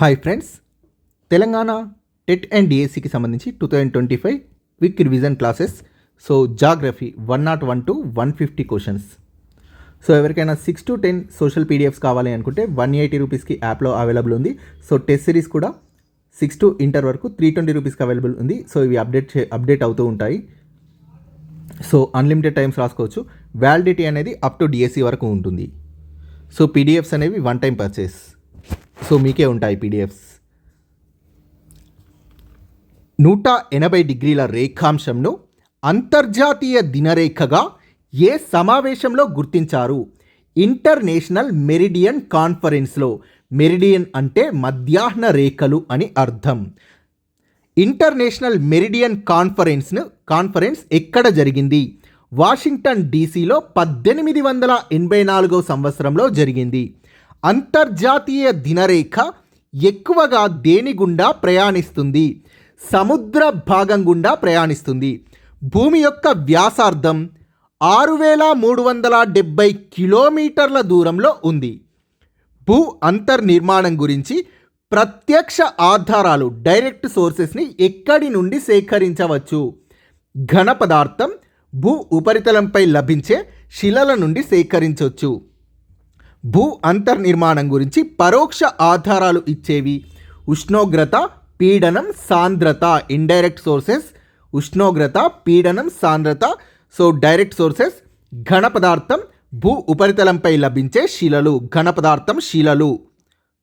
Hi friends Telangana TET and డిఎస్సికి సంబంధించి two thousand twenty five quick revision classes so geography one not one to one fifty questions. So ఎవరికైనా six to ten social PDFs కావాలి అనుకుంటే one eighty రూపీస్కి యాప్లో available ఉంది. So test series కూడా six to inter వరకు three twenty రూపీస్కి available ఉంది. సో ఇవి అప్డేట్ చే అప్డేట్ అవుతూ ఉంటాయి. సో అన్లిమిటెడ్ టైమ్స్ రాసుకోవచ్చు. వ్యాలిడిటీ అనేది అప్ టు డిఎస్సి వరకు ఉంటుంది. సో పీడిఎఫ్స్ అనేవి వన్ టైం పర్చేస్. సో మీకే ఉంటాయి పీడిఎఫ్స్. నూట ఎనభై డిగ్రీల రేఖాంశంను అంతర్జాతీయ దినరేఖగా ఏ సమావేశంలో గుర్తించారు? ఇంటర్నేషనల్ మెరిడియన్ కాన్ఫరెన్స్లో మెరిడియన్ అంటే మధ్యాహ్న రేఖలు అని అర్థం. ఇంటర్నేషనల్ మెరిడియన్ కాన్ఫరెన్స్ను కాన్ఫరెన్స్ ఎక్కడ జరిగింది? వాషింగ్టన్ డీసీలో పద్దెనిమిది వందల ఎనభై నాలుగో సంవత్సరంలో జరిగింది. అంతర్జాతీయ దినరేఖ ఎక్కువగా దేని గుండా ప్రయాణిస్తుంది? సముద్ర భాగం గుండా ప్రయాణిస్తుంది. భూమి యొక్క వ్యాసార్థం ఆరు వేల మూడు వందల డెబ్బై కిలోమీటర్ల దూరంలో ఉంది. భూ అంతర్నిర్మాణం గురించి ప్రత్యక్ష ఆధారాలు డైరెక్ట్ సోర్సెస్ని ఎక్కడి నుండి సేకరించవచ్చు? ఘన పదార్థం భూ ఉపరితలంపై లభించే శిలల నుండి సేకరించవచ్చు భూ అంతర్నిర్మాణం గురించి పరోక్ష ఆధారాలు ఇచ్చేవి. ఉష్ణోగ్రత పీడనం సాంద్రత ఇండైరెక్ట్ సోర్సెస్ ఉష్ణోగ్రత పీడనం సాంద్రత. సో డైరెక్ట్ సోర్సెస్ ఘన పదార్థం భూ ఉపరితలంపై లభించే శిలలు. ఘన పదార్థం శిలలు.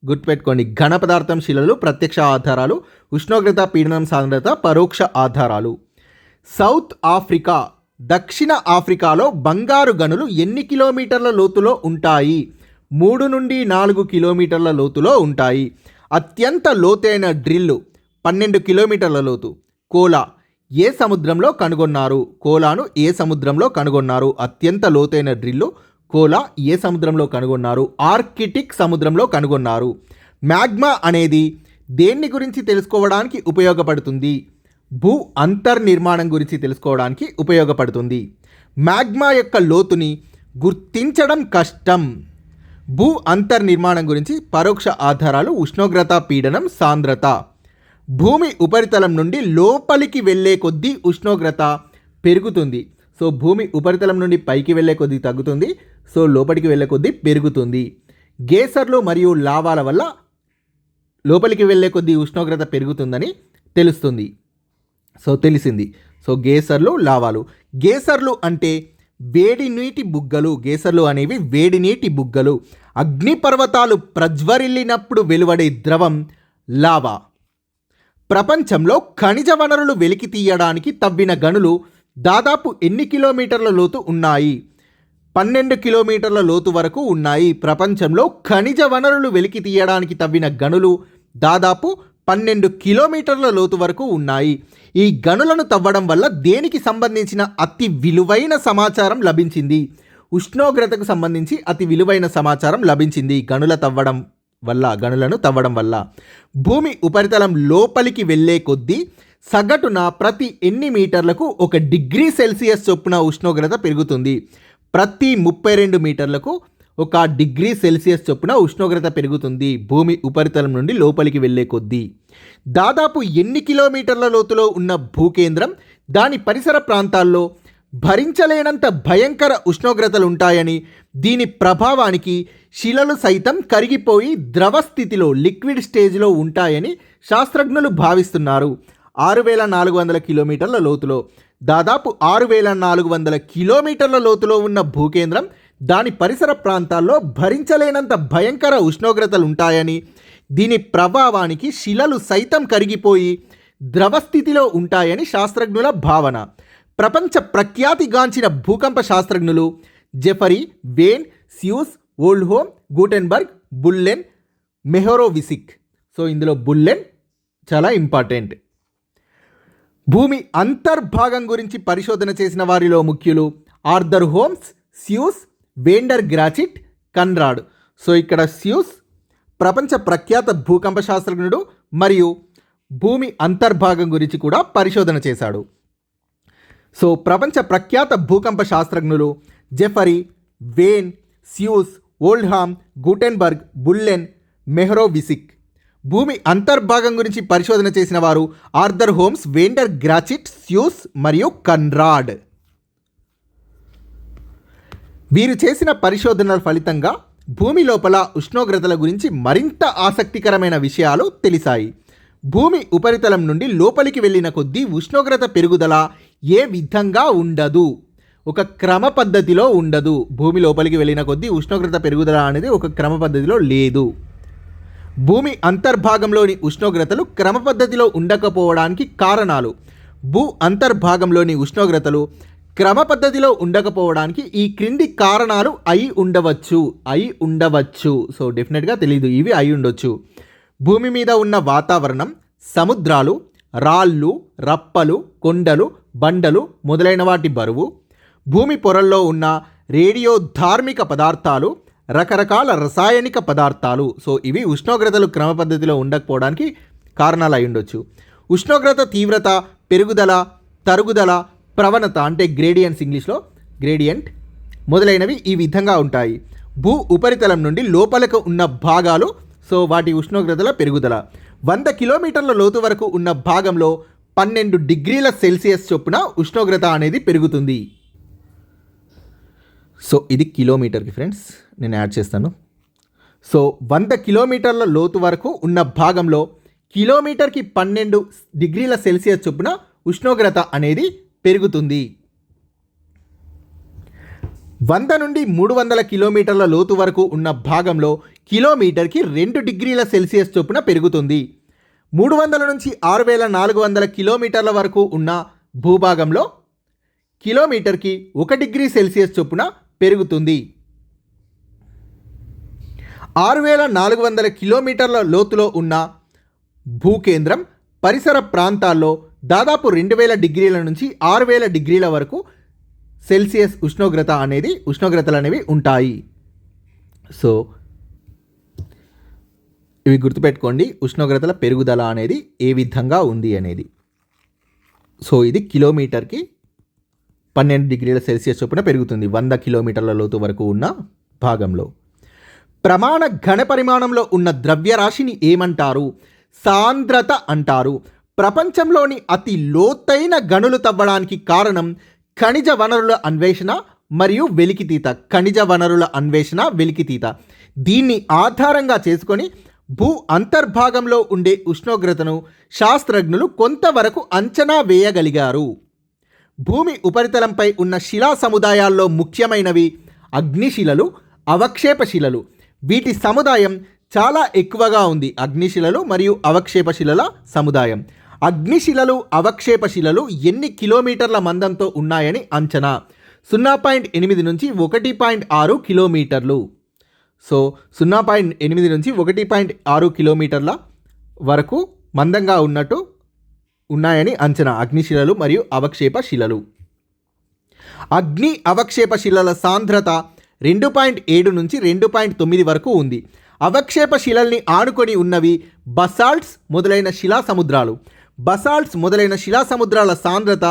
గుర్తుపెట్టుకోండి ఘన పదార్థం శిలలు ప్రత్యక్ష ఆధారాలు. ఉష్ణోగ్రత పీడనం సాంద్రత పరోక్ష ఆధారాలు. South Africa. దక్షిణ ఆఫ్రికాలో బంగారు గనులు ఎన్ని కిలోమీటర్ల లోతులో ఉంటాయి? మూడు నుండి నాలుగు కిలోమీటర్ల లోతులో ఉంటాయి. అత్యంత లోతైన డ్రిల్లు పన్నెండు కిలోమీటర్ల లోతు. కోలా ఏ సముద్రంలో కనుగొన్నారు? కోలాను ఏ సముద్రంలో కనుగొన్నారు? అత్యంత లోతైన డ్రిల్లు కోలా ఏ సముద్రంలో కనుగొన్నారు? ఆర్కిటిక్ సముద్రంలో కనుగొన్నారు. మ్యాగ్మా అనేది దేన్ని గురించి తెలుసుకోవడానికి ఉపయోగపడుతుంది? భూ అంతర్నిర్మాణం గురించి తెలుసుకోవడానికి ఉపయోగపడుతుంది. మ్యాగ్మా యొక్క లోతుని గుర్తించడం కష్టం. భూ అంతర్నిర్మాణం గురించి పరోక్ష ఆధారాలు ఉష్ణోగ్రత పీడనం సాంద్రత. భూమి ఉపరితలం నుండి లోపలికి వెళ్ళే కొద్దీ ఉష్ణోగ్రత పెరుగుతుంది. సో భూమి ఉపరితలం నుండి పైకి వెళ్ళే కొద్దీ తగ్గుతుంది. సో లోపలికి వెళ్ళే కొద్దీ పెరుగుతుంది. గేసర్లు మరియు లావాల వల్ల లోపలికి వెళ్ళే కొద్దీ ఉష్ణోగ్రత పెరుగుతుందని తెలుస్తుంది. సో తెలిసింది. సో గేసర్లు లావాలు. గేసర్లు అంటే వేడి నీటి బుగ్గలు. గేసర్లు అనేవి వేడి నీటి బుగ్గలు. అగ్నిపర్వతాలు ప్రజ్వరిల్లినప్పుడు వెలువడే ద్రవం లావా. ప్రపంచంలో ఖనిజ వనరులు వెలికి తీయడానికి తవ్విన గనులు దాదాపు ఎన్ని కిలోమీటర్ల లోతు ఉన్నాయి? పన్నెండు కిలోమీటర్ల లోతు వరకు ఉన్నాయి. ప్రపంచంలో ఖనిజ వనరులు వెలికి తీయడానికి తవ్విన గనులు దాదాపు పన్నెండు కిలోమీటర్ల లోతు వరకు ఉన్నాయి. ఈ గనులను తవ్వడం వల్ల దేనికి సంబంధించిన అతి విలువైన సమాచారం లభించింది? ఉష్ణోగ్రతకు సంబంధించి అతి విలువైన సమాచారం లభించింది. గనుల తవ్వడం వల్ల గనులను తవ్వడం వల్ల. భూమి ఉపరితలం లోపలికి వెళ్ళే కొద్దీ సగటున ప్రతి ఎన్ని మీటర్లకు ఒక డిగ్రీ సెల్సియస్ చొప్పున ఉష్ణోగ్రత పెరుగుతుంది. ప్రతి ముప్పై రెండు మీటర్లకు ఒక డిగ్రీ సెల్సియస్ చొప్పున ఉష్ణోగ్రత పెరుగుతుంది భూమి ఉపరితలం నుండి లోపలికి వెళ్ళే కొద్దీ. దాదాపు ఎన్ని కిలోమీటర్ల లోతులో ఉన్న భూకేంద్రం దాని పరిసర ప్రాంతాల్లో భరించలేనంత భయంకర ఉష్ణోగ్రతలు ఉంటాయని దీని ప్రభావానికి శిలలు సైతం కరిగిపోయి ద్రవ స్థితిలో లిక్విడ్ స్టేజ్లో ఉంటాయని శాస్త్రజ్ఞులు భావిస్తున్నారు. ఆరు వేల నాలుగు వందల కిలోమీటర్ల లోతులో దాదాపు ఆరు వేల నాలుగు వందల కిలోమీటర్ల లోతులో ఉన్న భూకేంద్రం దాని పరిసర ప్రాంతాల్లో భరించలేనంత భయంకర ఉష్ణోగ్రతలు ఉంటాయని దీని ప్రభావానికి శిలలు సైతం కరిగిపోయి ద్రవస్థితిలో ఉంటాయని శాస్త్రజ్ఞుల భావన. ప్రపంచ ప్రఖ్యాతిగాంచిన భూకంప శాస్త్రజ్ఞులు జెఫరీ vane Suess Oldham Gutenberg Bullen Mohorovicic. So ఇందులో బుల్లెన్ చాలా ఇంపార్టెంట్. భూమి అంతర్భాగం గురించి పరిశోధన చేసిన వారిలో ముఖ్యులు Arthur Holmes Suess Van der Gracht Conrad. So ఇక్కడ స్యూస్ ప్రపంచ ప్రఖ్యాత భూకంప శాస్త్రజ్ఞుడు మరియు భూమి అంతర్భాగం గురించి కూడా పరిశోధన చేశాడు. సో ప్రపంచ ప్రఖ్యాత భూకంప శాస్త్రజ్ఞులు జెఫరీ vane Suess Oldham Gutenberg Bullen Mohorovicic. భూమి అంతర్భాగం గురించి పరిశోధన చేసిన వారు ఆర్థర్ హోమ్స్ వేండర్ గ్రాచిట్ స్యూస్ మరియు కన్రాడ్. వీరు చేసిన పరిశోధనల ఫలితంగా భూమి లోపల ఉష్ణోగ్రతల గురించి మరింత ఆసక్తికరమైన విషయాలు తెలిసాయి. భూమి ఉపరితలం నుండి లోపలికి వెళ్ళిన కొద్దీ ఉష్ణోగ్రత పెరుగుదల ఏ విధంగా ఉండదు? ఒక క్రమ పద్ధతిలో ఉండదు. భూమి లోపలికి వెళ్ళిన కొద్దీ ఉష్ణోగ్రత పెరుగుదల అనేది ఒక క్రమ పద్ధతిలో లేదు. భూమి అంతర్భాగంలోని ఉష్ణోగ్రతలు క్రమ పద్ధతిలో ఉండకపోవడానికి కారణాలు. భూ అంతర్భాగంలోని ఉష్ణోగ్రతలు క్రమ పద్ధతిలో ఉండకపోవడానికి ఈ క్రింది కారణాలు అయి ఉండవచ్చు. అయి ఉండవచ్చు. సో డెఫినెట్గా తెలియదు ఇవి అయి ఉండొచ్చు. భూమి మీద ఉన్న వాతావరణం సముద్రాలు రాళ్ళు రప్పలు కొండలు బండలు మొదలైన వాటి బరువు భూమి పొరల్లో ఉన్న రేడియో ధార్మిక పదార్థాలు రకరకాల రసాయనిక పదార్థాలు. సో ఇవి ఉష్ణోగ్రతలు క్రమ పద్ధతిలో ఉండకపోవడానికి కారణాలు అయి ఉండొచ్చు. ఉష్ణోగ్రత తీవ్రత పెరుగుదల తరుగుదల ప్రవణత అంటే గ్రేడియంట్స్ ఇంగ్లీష్లో గ్రేడియంట్ మొదలైనవి ఈ విధంగా ఉంటాయి. భూ ఉపరితలం నుండి లోపలకు ఉన్న భాగాలు సో వాటి ఉష్ణోగ్రతల పెరుగుదల. వంద కిలోమీటర్ల లోతు వరకు ఉన్న భాగంలో పన్నెండు డిగ్రీల సెల్సియస్ చొప్పున ఉష్ణోగ్రత అనేది పెరుగుతుంది. సో ఇది కిలోమీటర్కి ఫ్రెండ్స్ నేను యాడ్ చేస్తాను. సో వంద కిలోమీటర్ల లోతు వరకు ఉన్న భాగంలో కిలోమీటర్కి పన్నెండు డిగ్రీల సెల్సియస్ చొప్పున ఉష్ణోగ్రత అనేది పెరుగుతుంది. వంద నుండి మూడు వందల కిలోమీటర్ల లోతు వరకు ఉన్న భాగంలో కిలోమీటర్కి రెండు డిగ్రీల సెల్సియస్ చొప్పున పెరుగుతుంది. మూడు వందల నుంచి ఆరు వేల నాలుగు వందల కిలోమీటర్ల వరకు ఉన్న భూభాగంలో కిలోమీటర్కి ఒక డిగ్రీ సెల్సియస్ చొప్పున పెరుగుతుంది. ఆరు వేల నాలుగు వందల కిలోమీటర్ల లోతులో ఉన్న భూకేంద్రం పరిసర ప్రాంతాల్లో దాదాపు రెండు వేల డిగ్రీల నుంచి ఆరు వేల డిగ్రీల వరకు సెల్సియస్ ఉష్ణోగ్రత అనేది ఉష్ణోగ్రతలు అనేవి ఉంటాయి. సో ఇవి గుర్తుపెట్టుకోండి ఉష్ణోగ్రతల పెరుగుదల అనేది ఏ విధంగా ఉంది అనేది. సో ఇది కిలోమీటర్కి పన్నెండు డిగ్రీల సెల్సియస్ చొప్పున పెరుగుతుంది వంద కిలోమీటర్ల లోతు వరకు ఉన్న భాగంలో. ప్రమాణ ఘన పరిమాణంలో ఉన్న ద్రవ్యరాశిని ఏమంటారు? సాంద్రత అంటారు. ప్రపంచంలోని అతి లోతైన గనులు తవ్వడానికి కారణం ఖనిజ వనరుల అన్వేషణ మరియు వెలికితీత. ఖనిజ వనరుల అన్వేషణ వెలికితీత. దీన్ని ఆధారంగా చేసుకొని భూ అంతర్భాగంలో ఉండే ఉష్ణోగ్రతను శాస్త్రజ్ఞులు కొంతవరకు అంచనా వేయగలిగారు. భూమి ఉపరితలంపై ఉన్న శిలా సముదాయాల్లో ముఖ్యమైనవి అగ్నిశిలలు అవక్షేపశిలలు. వీటి సముదాయం చాలా ఎక్కువగా ఉంది అగ్నిశిలలు మరియు అవక్షేపశిలల సముదాయం. అగ్నిశిలలు అవక్షేపశిలలు ఎన్ని కిలోమీటర్ల మందంతో ఉన్నాయని అంచనా. సున్నా పాయింట్ ఎనిమిది నుంచి ఒకటి పాయింట్ ఆరు కిలోమీటర్లు. సో సున్నా పాయింట్ ఎనిమిది నుంచి ఒకటి పాయింట్ ఆరు కిలోమీటర్ల వరకు మందంగా ఉన్నట్టు ఉన్నాయని అంచనా. అగ్నిశిలలు మరియు అవక్షేప శిలలు అగ్ని అవక్షేప శిలల సాంద్రత రెండు పాయింట్ ఏడు నుంచి రెండు పాయింట్ తొమ్మిది వరకు ఉంది. అవక్షేప శిలల్ని ఆనుకొని ఉన్నవి బసాల్ట్స్ మొదలైన శిలా సముద్రాలు బసాల్ట్స్ మొదలైన శిలా సముద్రాల సాంద్రత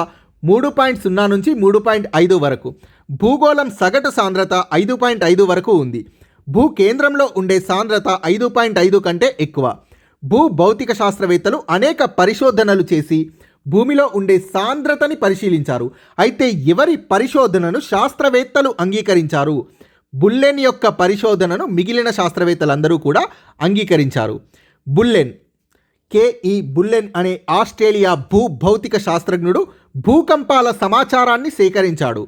మూడు పాయింట్ సున్నా నుంచి మూడు పాయింట్ ఐదు వరకు. భూగోళం సగటు సాంద్రత ఐదు పాయింట్ ఐదు వరకు ఉంది. భూ కేంద్రంలో ఉండే సాంద్రత ఐదు పాయింట్ ఐదు కంటే ఎక్కువ. భూ భౌతిక శాస్త్రవేత్తలు అనేక పరిశోధనలు చేసి భూమిలో ఉండే సాంద్రతని పరిశీలించారు. అయితే ఎవరి పరిశోధనను శాస్త్రవేత్తలు అంగీకరించారు? బుల్లెన్ యొక్క పరిశోధనను మిగిలిన శాస్త్రవేత్తలందరూ కూడా అంగీకరించారు. బుల్లెన్ కేఈ బుల్లెన్ అనే ఆస్ట్రేలియా భూ భౌతిక శాస్త్రజ్ఞుడు భూకంపాల సమాచారాన్ని సేకరించాడు.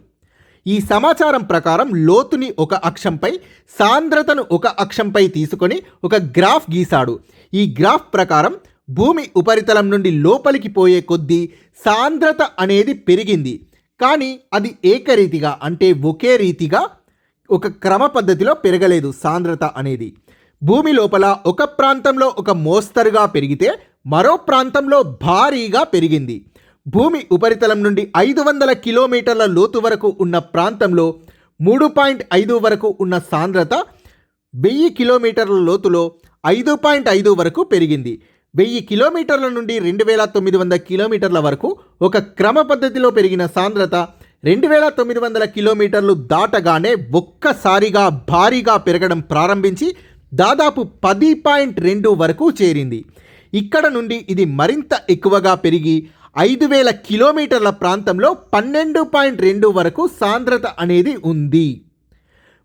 ఈ సమాచారం ప్రకారం లోతుని ఒక అక్షంపై సాంద్రతను ఒక అక్షంపై తీసుకొని ఒక గ్రాఫ్ గీశాడు. ఈ గ్రాఫ్ ప్రకారం భూమి ఉపరితలం నుండి లోపలికి పోయే కొద్దీ సాంద్రత అనేది పెరిగింది. కానీ అది ఏకరీతిగా అంటే ఒకే రీతిగా ఒక క్రమ పద్ధతిలో పెరగలేదు సాంద్రత అనేది. భూమి లోపల ఒక ప్రాంతంలో ఒక మోస్తరుగా పెరిగితే మరో ప్రాంతంలో భారీగా పెరిగింది. భూమి ఉపరితలం నుండి ఐదు వందల కిలోమీటర్ల లోతు వరకు ఉన్న ప్రాంతంలో మూడు పాయింట్ ఐదు వరకు ఉన్న సాంద్రత వెయ్యి కిలోమీటర్ల లోతులో ఐదు పాయింట్ ఐదు వరకు పెరిగింది. వెయ్యి కిలోమీటర్ల నుండి రెండు వేల తొమ్మిది వందల కిలోమీటర్ల వరకు ఒక క్రమ పద్ధతిలో పెరిగిన సాంద్రత రెండు వేల తొమ్మిది వందల కిలోమీటర్లు దాటగానే ఒక్కసారిగా భారీగా పెరగడం ప్రారంభించి దాదాపు పది పాయింట్ రెండు వరకు చేరింది. ఇక్కడ నుండి ఇది మరింత ఎక్కువగా పెరిగి ఐదు వేల కిలోమీటర్ల ప్రాంతంలో పన్నెండు పాయింట్ రెండు వరకు సాంద్రత అనేది ఉంది.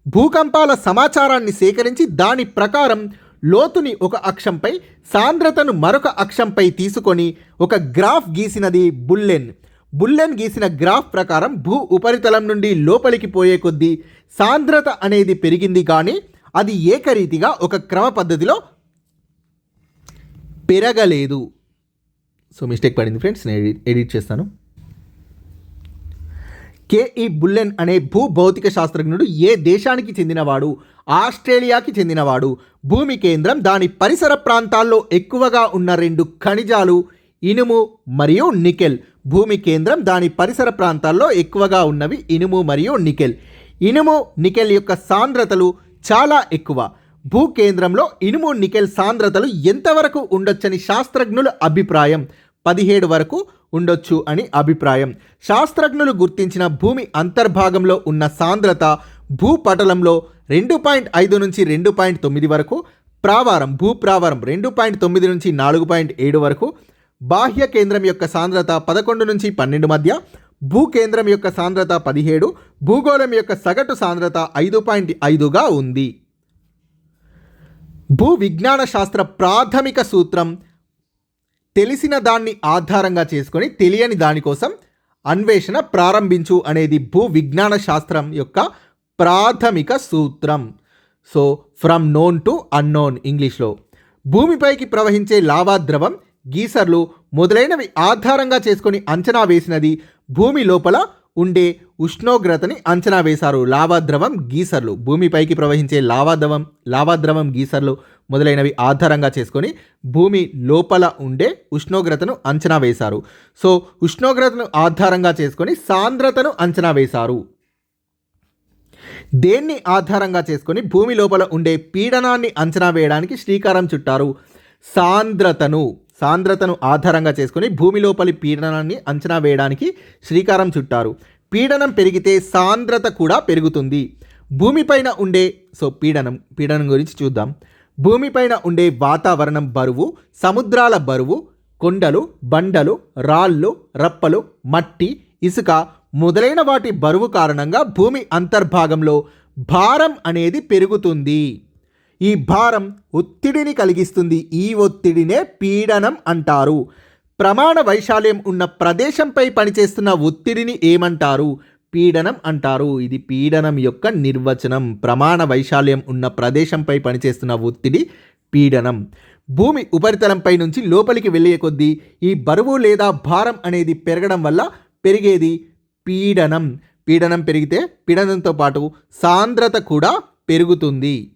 భూకంపాల సమాచారాన్ని సేకరించి దాని ప్రకారం లోతుని ఒక అక్షంపై సాంద్రతను మరొక అక్షంపై తీసుకొని ఒక గ్రాఫ్ గీసినది బుల్లెన్. బుల్లెన్ గీసిన గ్రాఫ్ ప్రకారం భూ ఉపరితలం నుండి లోపలికి పోయే కొద్దీ సాంద్రత అనేది పెరిగింది కానీ అది ఏకరీతిగా ఒక క్రమ పద్ధతిలో పెరగలేదు. సో మిస్టేక్ పడింది ఫ్రెండ్స్ నేను ఎడిట్ ఎడిట్ చేస్తాను. కేఈ బుల్లెన్ అనే భూ భౌతిక శాస్త్రజ్ఞుడు ఏ దేశానికి చెందినవాడు? ఆస్ట్రేలియాకి చెందినవాడు. భూమి కేంద్రం దాని పరిసర ప్రాంతాల్లో ఎక్కువగా ఉన్న రెండు ఖనిజాలు ఇనుము మరియు నికెల్. భూమి కేంద్రం దాని పరిసర ప్రాంతాల్లో ఎక్కువగా ఉన్నవి ఇనుము మరియు నికెల్. ఇనుము నికెల్ యొక్క సాంద్రతలు చాలా ఎక్కువ. భూ కేంద్రంలో ఇనుము నికెల్ సాంద్రతలు ఎంతవరకు ఉండొచ్చని శాస్త్రజ్ఞుల అభిప్రాయం? పదిహేడు వరకు ఉండొచ్చు అని అభిప్రాయం. శాస్త్రజ్ఞులు గుర్తించిన భూమి అంతర్భాగంలో ఉన్న సాంద్రత భూపటలంలో రెండు పాయింట్ ఐదు నుంచి రెండు పాయింట్ తొమ్మిది వరకు ప్రావారం భూప్రావారం రెండు పాయింట్ తొమ్మిది నుంచి నాలుగు పాయింట్ ఏడు వరకు బాహ్య కేంద్రం యొక్క సాంద్రత పదకొండు నుంచి పన్నెండు మధ్య భూ కేంద్రం యొక్క సాంద్రత పదిహేడు భూగోళం యొక్క సగటు సాంద్రత ఐదు పాయింట్ ఐదుగా ఉంది. భూ విజ్ఞాన శాస్త్ర ప్రాథమిక సూత్రం తెలిసిన దాన్ని ఆధారంగా చేసుకొని తెలియని దానికోసం అన్వేషణ ప్రారంభించు అనేది భూ విజ్ఞాన శాస్త్రం యొక్క ప్రాథమిక సూత్రం. So from known to unknown ఇంగ్లీష్లో భూమిపైకి ప్రవహించే లావా ద్రవం గీసర్లు మొదలైనవి ఆధారంగా చేసుకొని అంచనా వేసినది భూమి లోపల ఉండే ఉష్ణోగ్రతని అంచనా వేశారు. లావాద్రవం గీసర్లు. భూమిపైకి ప్రవహించే లావాద్రవం లావాద్రవం గీసర్లు మొదలైనవి ఆధారంగా చేసుకొని భూమి లోపల ఉండే ఉష్ణోగ్రతను అంచనా వేశారు. సో ఉష్ణోగ్రతను ఆధారంగా చేసుకొని సాంద్రతను అంచనా వేశారు. దేన్ని ఆధారంగా చేసుకొని భూమి లోపల ఉండే పీడనాన్ని అంచనా వేయడానికి శ్రీకారం చుట్టారు. సాంద్రతను సాంద్రతను ఆధారంగా చేసుకొని భూమి లోపలి పీడనాన్ని అంచనా వేయడానికి శ్రీకారం చుట్టారు. పీడనం పెరిగితే సాంద్రత కూడా పెరుగుతుంది. భూమిపైన ఉండే సో పీడనం పీడనం గురించి చూద్దాం. భూమిపైన ఉండే వాతావరణం బరువు సముద్రాల బరువు కొండలు బండలు రాళ్ళు రప్పలు మట్టి ఇసుక మొదలైన వాటి బరువు కారణంగా భూమి అంతర్భాగంలో భారం అనేది పెరుగుతుంది. ఈ భారం ఒత్తిడిని కలిగిస్తుంది. ఈ ఒత్తిడినే పీడనం అంటారు. ప్రమాణ వైశాల్యం ఉన్న ప్రదేశంపై పనిచేస్తున్న ఒత్తిడిని ఏమంటారు? పీడనం అంటారు. ఇది పీడనం యొక్క నిర్వచనం. ప్రమాణ వైశాల్యం ఉన్న ప్రదేశంపై పనిచేస్తున్న ఒత్తిడి పీడనం. భూమి ఉపరితలంపై నుంచి లోపలికి వెళ్ళే కొద్దీ ఈ బరువు లేదా భారం అనేది పెరగడం వల్ల పెరిగేది పీడనం. పీడనం పెరిగితే పీడనంతో పాటు సాంద్రత కూడా పెరుగుతుంది.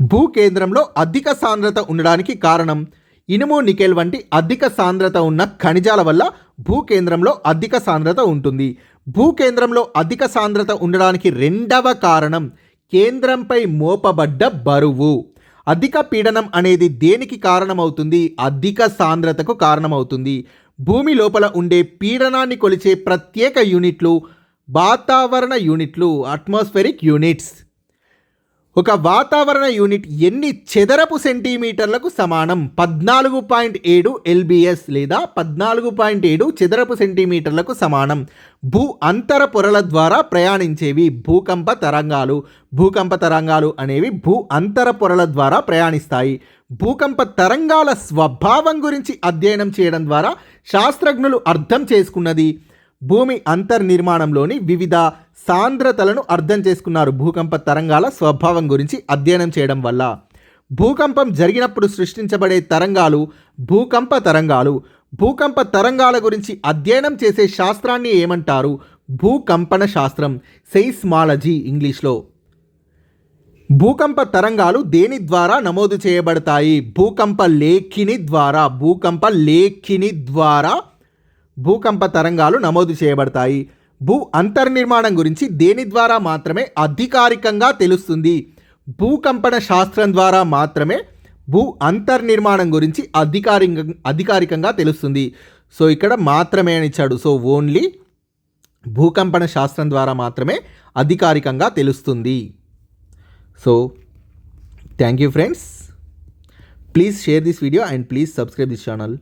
భూకేంద్రంలో అధిక సాంద్రత ఉండడానికి కారణం ఇనుము నికెల్ వంటి అధిక సాంద్రత ఉన్న ఖనిజాల వల్ల భూకేంద్రంలో అధిక సాంద్రత ఉంటుంది. భూకేంద్రంలో అధిక సాంద్రత ఉండడానికి రెండవ కారణం కేంద్రంపై మోపబడ్డ బరువు. అధిక పీడనం అనేది దేనికి కారణమవుతుంది? అధిక సాంద్రతకు కారణమవుతుంది. భూమి లోపల ఉండే పీడనాన్ని కొలిచే ప్రత్యేక యూనిట్లు వాతావరణ యూనిట్లు అట్మాస్ఫెరిక్ యూనిట్స్. ఒక వాతావరణ యూనిట్ ఎన్ని చదరపు సెంటీమీటర్లకు సమానం? పద్నాలుగు పాయింట్ ఏడు ఎల్బిఎస్ లేదా పద్నాలుగు పాయింట్ ఏడు చదరపు సెంటీమీటర్లకు సమానం. భూ అంతర పొరల ద్వారా ప్రయాణించేవి భూకంప తరంగాలు. భూకంప తరంగాలు అనేవి భూ అంతర పొరల ద్వారా ప్రయాణిస్తాయి. భూకంప తరంగాల స్వభావం గురించి అధ్యయనం చేయడం ద్వారా శాస్త్రజ్ఞులు అర్థం చేసుకున్నది భూమి అంతర్నిర్మాణంలోని వివిధ సాంద్రతలను అర్థం చేసుకున్నారు భూకంప తరంగాల స్వభావం గురించి అధ్యయనం చేయడం వల్ల. భూకంపం జరిగినప్పుడు సృష్టించబడే తరంగాలు భూకంప తరంగాలు. భూకంప తరంగాల గురించి అధ్యయనం చేసే శాస్త్రాన్ని ఏమంటారు? భూకంపన శాస్త్రం సెయిస్మాలజీ ఇంగ్లీష్లో. భూకంప తరంగాలు దేని ద్వారా నమోదు చేయబడతాయి? భూకంప లేఖిని ద్వారా భూకంప లేఖిని ద్వారా భూకంప తరంగాలు నమోదు చేయబడతాయి. భూ అంతర్నిర్మాణం గురించి దేని ద్వారా మాత్రమే అధికారికంగా తెలుస్తుంది? భూకంపన శాస్త్రం ద్వారా మాత్రమే భూ అంతర్నిర్మాణం గురించి అధికారిక అధికారికంగా తెలుస్తుంది. సో ఇక్కడ మాత్రమే అని ఇచ్చాడు. సో ఓన్లీ భూకంపన శాస్త్రం ద్వారా మాత్రమే అధికారికంగా తెలుస్తుంది. So thank you friends. Please share this video and please subscribe this channel.